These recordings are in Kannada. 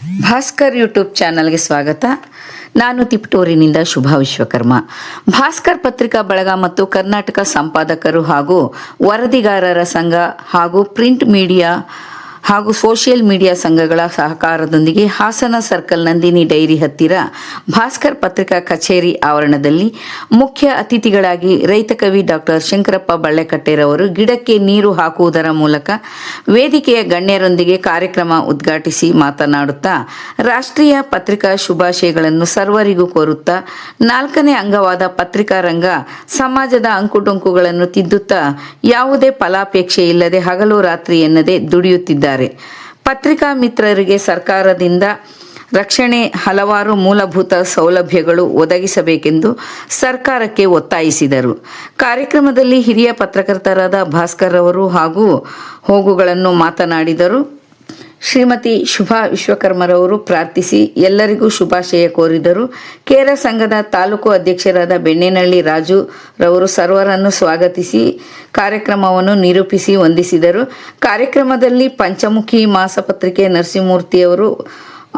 ಭಾಸ್ಕರ್ ಯೂಟ್ಯೂಬ್ ಚಾನಲ್ಗೆ ಸ್ವಾಗತ. ನಾನು ತಿಪಟೂರಿನಿಂದ ಶುಭಾ ವಿಶ್ವಕರ್ಮ. ಭಾಸ್ಕರ್ ಪತ್ರಿಕಾ ಬಳಗ ಮತ್ತು ಕರ್ನಾಟಕ ಸಂಪಾದಕರು ಹಾಗೂ ವರದಿಗಾರರ ಸಂಘ ಹಾಗೂ ಪ್ರಿಂಟ್ ಮೀಡಿಯಾ ಹಾಗೂ ಸೋಷಿಯಲ್ ಮೀಡಿಯಾ ಸಂಘಗಳ ಸಹಕಾರದೊಂದಿಗೆ ಹಾಸನ ಸರ್ಕಲ್ ನಂದಿನಿ ಡೈರಿ ಹತ್ತಿರ ಭಾಸ್ಕರ್ ಪತ್ರಿಕಾ ಕಚೇರಿ ಆವರಣದಲ್ಲಿ ಮುಖ್ಯ ಅತಿಥಿಗಳಾಗಿ ರೈತ ಕವಿ ಡಾಕ್ಟರ್ ಶಂಕರಪ್ಪ ಬಳ್ಳೆಕಟ್ಟೆರವರು ಗಿಡಕ್ಕೆ ನೀರು ಹಾಕುವುದರ ಮೂಲಕ ವೇದಿಕೆಯ ಗಣ್ಯರೊಂದಿಗೆ ಕಾರ್ಯಕ್ರಮ ಉದ್ಘಾಟಿಸಿ ಮಾತನಾಡುತ್ತಾ, ರಾಷ್ಟ್ರೀಯ ಪತ್ರಿಕಾ ಶುಭಾಶಯಗಳನ್ನು ಸರ್ವರಿಗೂ ಕೋರುತ್ತಾ, ನಾಲ್ಕನೇ ಅಂಗವಾದ ಪತ್ರಿಕಾ ರಂಗ ಸಮಾಜದ ಅಂಕುಟೊಂಕುಗಳನ್ನು ತಿದ್ದುತ್ತಾ, ಯಾವುದೇ ಫಲಾಪೇಕ್ಷೆ ಇಲ್ಲದೆ ಹಗಲು ರಾತ್ರಿ ಎನ್ನದೆ ದುಡಿಯುತ್ತಿದ್ದಾರೆ. ಪತ್ರಿಕಾ ಮಿತ್ರರಿಗೆ ಸರ್ಕಾರದಿಂದ ರಕ್ಷಣೆ ಹಲವಾರು ಮೂಲಭೂತ ಸೌಲಭ್ಯಗಳು ಒದಗಿಸಬೇಕೆಂದು ಸರ್ಕಾರಕ್ಕೆ ಒತ್ತಾಯಿಸಿದರು. ಕಾರ್ಯಕ್ರಮದಲ್ಲಿ ಹಿರಿಯ ಪತ್ರಕರ್ತರಾದ ಭಾಸ್ಕರ್ ಅವರು ಹಾಗೂ ಹೋಗುಗಳನ್ನು ಮಾತನಾಡಿದರು. ಶ್ರೀಮತಿ ಶುಭಾ ವಿಶ್ವಕರ್ಮರವರು ಪ್ರಾರ್ಥಿಸಿ ಎಲ್ಲರಿಗೂ ಶುಭಾಶಯ ಕೋರಿದರು. ಕೇರ ಸಂಘದ ತಾಲೂಕು ಅಧ್ಯಕ್ಷರಾದ ಬೆಣ್ಣೆನಹಳ್ಳಿ ರಾಜು ರವರು ಸರ್ವರನ್ನು ಸ್ವಾಗತಿಸಿ ಕಾರ್ಯಕ್ರಮವನ್ನು ನಿರೂಪಿಸಿ ವಂದಿಸಿದರು. ಕಾರ್ಯಕ್ರಮದಲ್ಲಿ ಪಂಚಮುಖಿ ಮಾಸಪತ್ರಿಕೆ ನರಸಿಂಹಮೂರ್ತಿಯವರು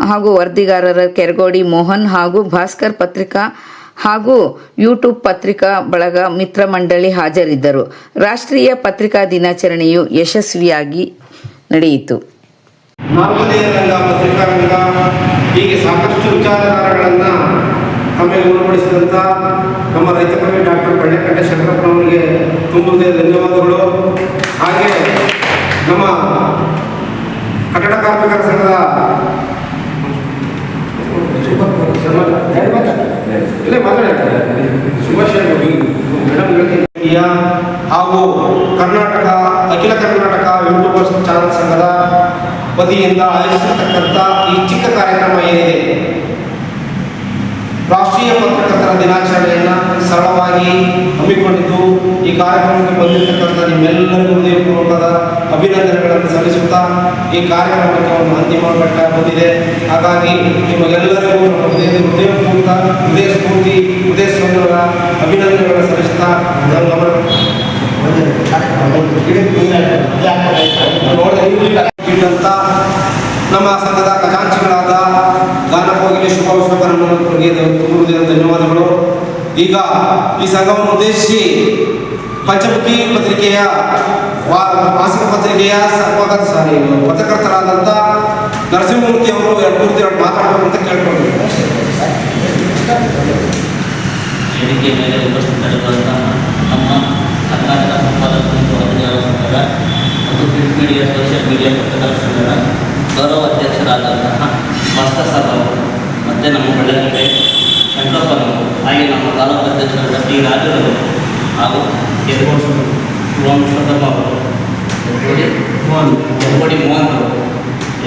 ಹಾಗೂ ವರದಿಗಾರರ ಕೆರಗೋಡಿ ಮೋಹನ್ ಹಾಗೂ ಭಾಸ್ಕರ್ ಪತ್ರಿಕಾ ಹಾಗೂ ಯೂಟ್ಯೂಬ್ ಪತ್ರಿಕಾ ಬಳಗ ಮಿತ್ರ ಮಂಡಳಿ ಹಾಜರಿದ್ದರು. ರಾಷ್ಟ್ರೀಯ ಪತ್ರಿಕಾ ದಿನಾಚರಣೆಯು ಯಶಸ್ವಿಯಾಗಿ ನಡೆಯಿತು. ನಾಲ್ಕನೇ ರಂಗ ಪತ್ರಿಕಾ ರಂಗ ಹೀಗೆ ಸಾಕಷ್ಟು ವಿಚಾರಧಾರಗಳನ್ನು ತಮಗೆ ಗುಣಪಡಿಸಿದಂಥ ನಮ್ಮ ರೈತ ಕವಿ ಡಾಕ್ಟರ್ ಬಳ್ಳೆಕಟ್ಟೆ ಶಂಕರಪ್ಪನವರಿಗೆ ತುಂಬುವುದೇ ಧನ್ಯವಾದಗಳು. ಹಾಗೆ ನಮ್ಮ ಕಟ್ಟಡ ಕಾರ್ಮಿಕರ ಸಂಘದ ಇಲ್ಲೇ ಮಾತಾಡ್ತಾರೆ ಮೇಡಮ್ ಹಾಗೂ ಕರ್ನಾಟಕ, ಅಖಿಲ ಕರ್ನಾಟಕ ಯೂಟ್ಯೂಬರ್ಸ್ ಚಾನಲ್ ಸಂಘದ ವತಿಯಿಂದ ಆಯೋಜಿಸಿರ್ತಕ್ಕಂಥ ಈ ಚಿಕ್ಕ ಕಾರ್ಯಕ್ರಮ ಏನಿದೆ? ರಾಷ್ಟ್ರೀಯ ಪತ್ರಕರ್ತರ ದಿನಾಚರಣೆಯನ್ನು ಸರಳವಾಗಿ ಹಮ್ಮಿಕೊಂಡಿದ್ದು, ಈ ಕಾರ್ಯಕ್ರಮಕ್ಕೆ ಬಂದಿರತಕ್ಕಂಥ ನಿಮ್ಮೆಲ್ಲರಿಗೂ ಹೃದಯಪೂರ್ವಕದ ಅಭಿನಂದನೆಗಳನ್ನು ಸಲ್ಲಿಸುತ್ತಾ ಈ ಕಾರ್ಯಕ್ರಮಕ್ಕೆ ಒಂದು ಅಂತಿಮ ಘಟ್ಟ ಬಂದಿದೆ. ಹಾಗಾಗಿ ನಿಮಗೆಲ್ಲರಿಗೂ ನಮ್ಮ ಹೃದಯದ ಹೃದಯಪೂರ್ವಕ ಹೃದಯ ಸ್ಫೂರ್ತಿ ಹೃದಯ ಅಭಿನಂದನೆಗಳನ್ನು ಸಲ್ಲಿಸುತ್ತಾ ನಮ್ಮ ಸಂಘದ ಖಜಾಂಚಿಗಳಾದ ಗಾನಕೋಗಿಲೆ ಶುಭ ತುಂಬ ಧನ್ಯವಾದಗಳು. ಈಗ ಈ ಸಂಘವನ್ನು ಉದ್ದೇಶಿಸಿ ಪಂಚಮುಖಿ ಪತ್ರಿಕೆಯ ಮಾಸಿಕ ಪತ್ರಿಕೆಯ ಸಂಪಾದಕ ಸಾರಿ ಪತ್ರಕರ್ತರಾದಂಥ ನರಸಿಂಹಮೂರ್ತಿ ಅವರು ಎರಡು ಮೂರ್ತಿ ಎರಡು ಮಾತಾಡಬೇಕು ಅಂತ ಕೇಳ್ಕೊಂಡು ವೇದಿಕೆ ಮೇಲೆ ಉಪಸ್ಥಿತರಿರುವಂತಹ ನಮ್ಮ ಕರ್ನಾಟಕ ಸಂಪಾದಕ ಸಂಘದ ಮತ್ತು ಪ್ರಿಂಟ್ ಮೀಡಿಯಾ ಸೋಷಿಯಲ್ ಮೀಡಿಯಾ ಪತ್ರಕರ್ತರ ಸಂಘದ ಗೌರವ ಅಧ್ಯಕ್ಷರಾದಂತಹ ಭಾಸ್ಕರ್ ಅವರು ಮತ್ತು ನಮ್ಮ ಬೆಳಗಡೆ ಶಂಕರಪ್ಪನವರು ಹಾಗೆ ನಮ್ಮ ತಾಲೂಕು ಅಧ್ಯಕ್ಷರಾದ ಟಿ ರಾಜರವರು ಹಾಗೂ ಶಿವರಾಮ ವಿಶ್ವಕರ್ಮ ಅವರು ಕೆರಗೋಡಿ ಮೋಹನ್ ಕೆರಗೋಡಿ ಮೋಹನ್ ಅವರು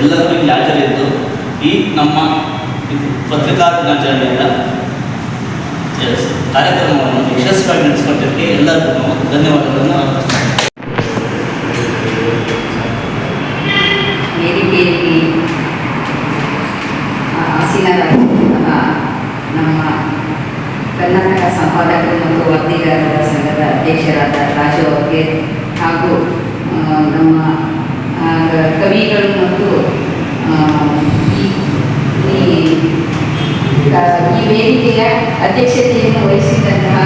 ಎಲ್ಲರೂ ಇಲ್ಲಿ ಹಾಜರಿದ್ದು ಈ ನಮ್ಮ ಪತ್ರಿಕಾ ದಿನಾಚರಣೆಯಿಂದ ಕಾರ್ಯಕ್ರಮವನ್ನು ಯಶಸ್ವಿಯಾಗಿ ನಡೆಸಿಕೊಟ್ಟಿದ್ದಕ್ಕೆ ಎಲ್ಲರಿಗೂ ಧನ್ಯವಾದಗಳನ್ನು ಅರ್ಪಿಸ್ತೀನಿ. ವೇದಿಕೆಯಲ್ಲಿ ನಮ್ಮ ಕರ್ನಾಟಕ ಸಂಪಾದಕರು ಮತ್ತು ವರದಿಗಾರರ ಸಂಘದ ಅಧ್ಯಕ್ಷರಾದ ರಾಜು ಅವರಿಗೆ ಹಾಗೂ ನಮ್ಮ ಕವಿಗಳು ಮತ್ತು ಈ ವೇದಿಕೆಯ ಅಧ್ಯಕ್ಷತೆಯನ್ನು ವಹಿಸಿದಂತಹ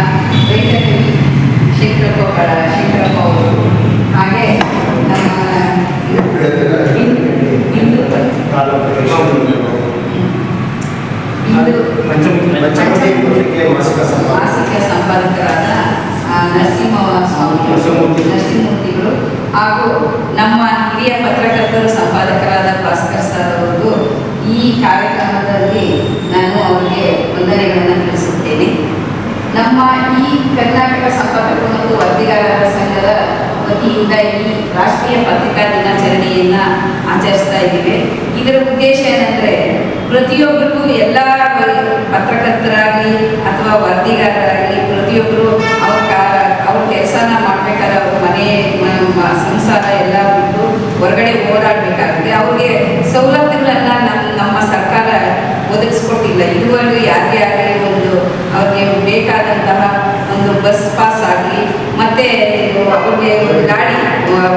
ಕವಿ ಶಂಕರಪ್ಪ ಬಳ ಶಂಕರಪ್ಪ ಅವರು ಹಾಗೆ ನಮ್ಮ ಹಿಂದೂ- ಹಿಂದೂ ಹಿಂದೂ ಮಾಸಿಕ ಸಂಪಾದಕರಾದ ಆ, ನರಸಿಂಹ ಸ್ವಾಮಿ ನರಸಿಂಹಮೂರ್ತಿ. ನರಸಿಂಹಮೂರ್ತಿಗಳು ಹಾಗೂ ನಮ್ಮ ಹಿರಿಯ ಪತ್ರಕರ್ತರು ಸಂಪಾದಕರಾದ ಭಾಸ್ಕರ್ ಸರ್ ಅವರಿಗೂ ಈ ಕಾರ್ಯಕ್ರಮದಲ್ಲಿ ನಾನು ಅವರಿಗೆ ವಂದನೆಗಳನ್ನು ತಿಳಿಸುತ್ತೇನೆ ನಮ್ಮ ಈ ಕರ್ನಾಟಕ ಸಂಪಾದಕರು ಮತ್ತು ವರದಿಗಾರರ ಸಂಘದ ವತಿಯಿಂದ ಇಲ್ಲಿ ರಾಷ್ಟ್ರೀಯ ಪತ್ರಿಕಾ ದಿನಾಚರಣೆಯನ್ನು ಆಚರಿಸ್ತಾ ಇದ್ದೀವಿ. ಇದರ ಉದ್ದೇಶ ಏನಂದರೆ ಪ್ರತಿಯೊಬ್ಬರಿಗೂ ಎಲ್ಲ ಪತ್ರಕರ್ತರಾಗಲಿ ಅಥವಾ ವರದಿಗಾರರಾಗಲಿ ಪ್ರತಿಯೊಬ್ಬರು ಅವ್ರ ಅವ್ರ ಕೆಲಸನ ಮಾಡ್ಬೇಕಾದ್ರೆ ಅವ್ರ ಮನೆ ಸಂಸಾರ ಎಲ್ಲ ಬಿಟ್ಟು ಹೊರಗಡೆ ಓಡಾಡಬೇಕಾಗುತ್ತೆ. ಅವ್ರಿಗೆ ಸವಲತ್ತುಗಳನ್ನು ನಮ್ಮ ನಮ್ಮ ಸರ್ಕಾರ ಒದಗಿಸ್ಕೊಟ್ಟಿಲ್ಲ. ಇದುವರೆಗೂ ಯಾರಿಗೆ ಆಗಲಿ ಒಂದು ಅವ್ರಿಗೆ ಬೇಕಾದಂತಹ ಒಂದು ಬಸ್ ಪಾಸ್ ಆಗಲಿ, ಮತ್ತೆ ಅವ್ರಿಗೆ ಒಂದು ಗಾಡಿ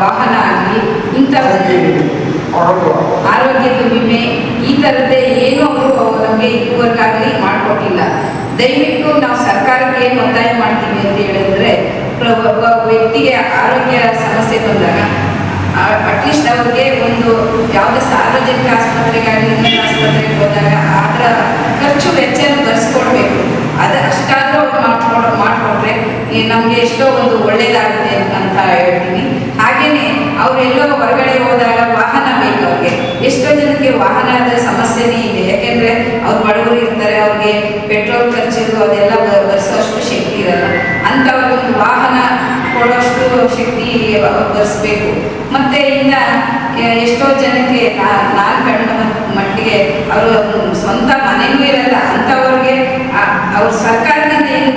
ವಾಹನ ಆಗಲಿ ಇಂಥದ್ದೇ ಆರೋಗ್ಯದ ವಿಮೆ ಈ ಥರದ್ದೇ ಏನೂ ಅವರು ನಮಗೆ ಇದುವರೆಗಾಗಲಿ ಮಾಡಿಕೊಟ್ಟಿಲ್ಲ. ದಯವಿಟ್ಟು ನಾವು ಸರ್ಕಾರಕ್ಕೆ ಏನು ಒತ್ತಾಯ ಮಾಡ್ತೀವಿ ಅಂತ ಹೇಳಿದ್ರೆ ಒಬ್ಬ ವ್ಯಕ್ತಿಗೆ ಆರೋಗ್ಯ ಸಮಸ್ಯೆ ಬಂದಾಗ ಅಟ್ಲೀಸ್ಟ್ ಅವ್ರಿಗೆ ಒಂದು ಯಾವುದೇ ಸಾರ್ವಜನಿಕ ಆಸ್ಪತ್ರೆಗಾಗಲಿ ಆಸ್ಪತ್ರೆಗೆ ಹೋದಾಗ ಅದರ ಖರ್ಚು ವೆಚ್ಚನ ಭರಿಸ್ಕೊಡ್ಬೇಕು ಅದು ಅಷ್ಟಾದರೂ ಮಾಡ್ಕೊಂಡು ಮಾಡಿಕೊಟ್ರೆ ನಮಗೆ ಎಷ್ಟೋ ಒಂದು ಒಳ್ಳೆಯದಾಗುತ್ತೆ ಅಂತ ಹೇಳ್ತೀನಿ. ಹಾಗೆಯೇ ಅವರೆಲ್ಲೋ ಹೊರಗಡೆ ಹೋದಾಗ ವಾಹನ ಬೇಕು ಅವ್ರಿಗೆ. ಎಷ್ಟೋ ಜನಕ್ಕೆ ವಾಹನದ ಸಮಸ್ಯೆನೇ ಇದೆ. ಯಾಕೆಂದರೆ ಅವ್ರು ಬಡವರು ಇರ್ತಾರೆ, ಅವ್ರಿಗೆ ಪೆಟ್ರೋಲ್ ಖರ್ಚು ಅದೆಲ್ಲ ಬ- ಭರಿಸೋಷ್ಟು ಶಕ್ತಿ ಇರಲ್ಲ. ಅಂಥವ್ರಿಗೊಂದು ವಾಹನ ಕೊಡೋಷ್ಟು ಶಕ್ತಿ ಭರಿಸ್ಬೇಕು ಮತ್ತು ಇನ್ನು ಎಷ್ಟೋ ಜನಕ್ಕೆ ನಾನು ಮಟ್- ಮಟ್ಟಿಗೆ ಅವರು ಸ್ವಂತ ಮನೆಯೂ ಇರಲ್ಲ. ಅಂಥವ್ರಿಗೆ ಅವ್ರ ಸರ್ಕಾರದಿಂದ ಏನು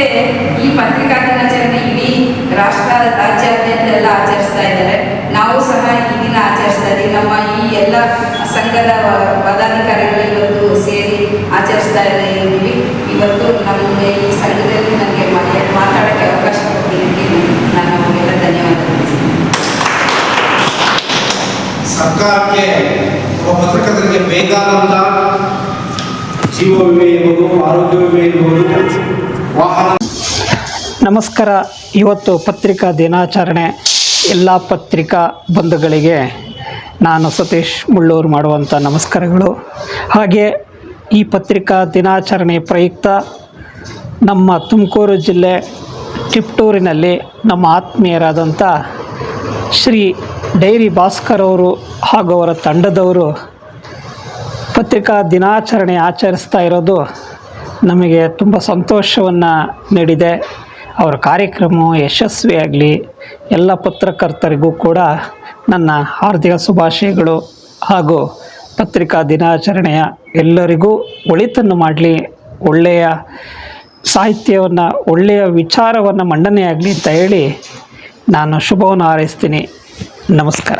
ಮತ್ತೆ ಈ ಪತ್ರಿಕಾ ದಿನಾಚರಣೆ ಇಡೀ ರಾಷ್ಟ್ರ ರಾಜ್ಯಾದ್ಯಂತ ಎಲ್ಲ ಆಚರಿಸ್ತಾ ಇದ್ದಾರೆ. ನಾವು ಸಹ ಈ ದಿನ ಆಚರಿಸ್ತಾ ಇದ್ದೀವಿ. ನಮ್ಮ ಈ ಎಲ್ಲ ಸಂಘದ ವ- ಪದಾಧಿಕಾರಿಗಳು ಇವತ್ತು ಸೇರಿ ಆಚರಿಸ್ತಾ ಇದ್ದೀವಿ. ಇವತ್ತು ನಮಗೆ ಈ ಸಂಘದಲ್ಲಿ ನನಗೆ ಮಾತಾಡೋಕ್ಕೆ ಅವಕಾಶ ಕೊಟ್ಟಿದ್ದಕ್ಕೆ ನಾನು ಅವರಿಗೆಲ್ಲ ಧನ್ಯವಾದ ತಿಳಿಸ್ತೀನಿ. ಸರ್ಕಾರಕ್ಕೆ, ಒಬ್ಬ ಪತ್ರಕರ್ತರಿಗೆ ಬೇಕಾದಂಥ ಜೀವ ವಿಮೆ ಇರ್ಬೋದು ಆರೋಗ್ಯ ವಿಮೆ ನಮಸ್ಕಾರ. ಇವತ್ತು ಪತ್ರಿಕಾ ದಿನಾಚರಣೆ. ಎಲ್ಲ ಪತ್ರಿಕಾ ಬಂಧುಗಳಿಗೆ ನಾನು ಸತೀಶ್ ಮುಳ್ಳೂರು ಮಾಡುವಂಥ ನಮಸ್ಕಾರಗಳು. ಹಾಗೆ ಈ ಪತ್ರಿಕಾ ದಿನಾಚರಣೆ ಪ್ರಯುಕ್ತ ನಮ್ಮ ತುಮಕೂರು ಜಿಲ್ಲೆ ಟಿಪ್ಟೂರಿನಲ್ಲಿ ನಮ್ಮ ಆತ್ಮೀಯರಾದಂಥ ಶ್ರೀ ಡೈರಿ ಭಾಸ್ಕರ್ ಅವರು ಹಾಗೂ ಅವರ ತಂಡದವರು ಪತ್ರಿಕಾ ದಿನಾಚರಣೆ ಆಚರಿಸ್ತಾ ಇರೋದು ನಮಗೆ ತುಂಬ ಸಂತೋಷವನ್ನು ನೀಡಿದೆ. ಅವರ ಕಾರ್ಯಕ್ರಮ ಯಶಸ್ವಿಯಾಗಲಿ, ಎಲ್ಲ ಪತ್ರಕರ್ತರಿಗೂ ಕೂಡ ನನ್ನ ಹಾರ್ದಿಕ ಶುಭಾಶಯಗಳು ಹಾಗೂ ಪತ್ರಿಕಾ ದಿನಾಚರಣೆಯ ಎಲ್ಲರಿಗೂ ಒಳಿತನ್ನು ಮಾಡಲಿ, ಒಳ್ಳೆಯ ಸಾಹಿತ್ಯವನ್ನು, ಒಳ್ಳೆಯ ವಿಚಾರವನ್ನು ಮಂಡನೆಯಾಗಲಿ ಅಂತ ಹೇಳಿ ನಾನು ಶುಭವನ್ನು ಹಾರೈಸ್ತೀನಿ. ನಮಸ್ಕಾರ.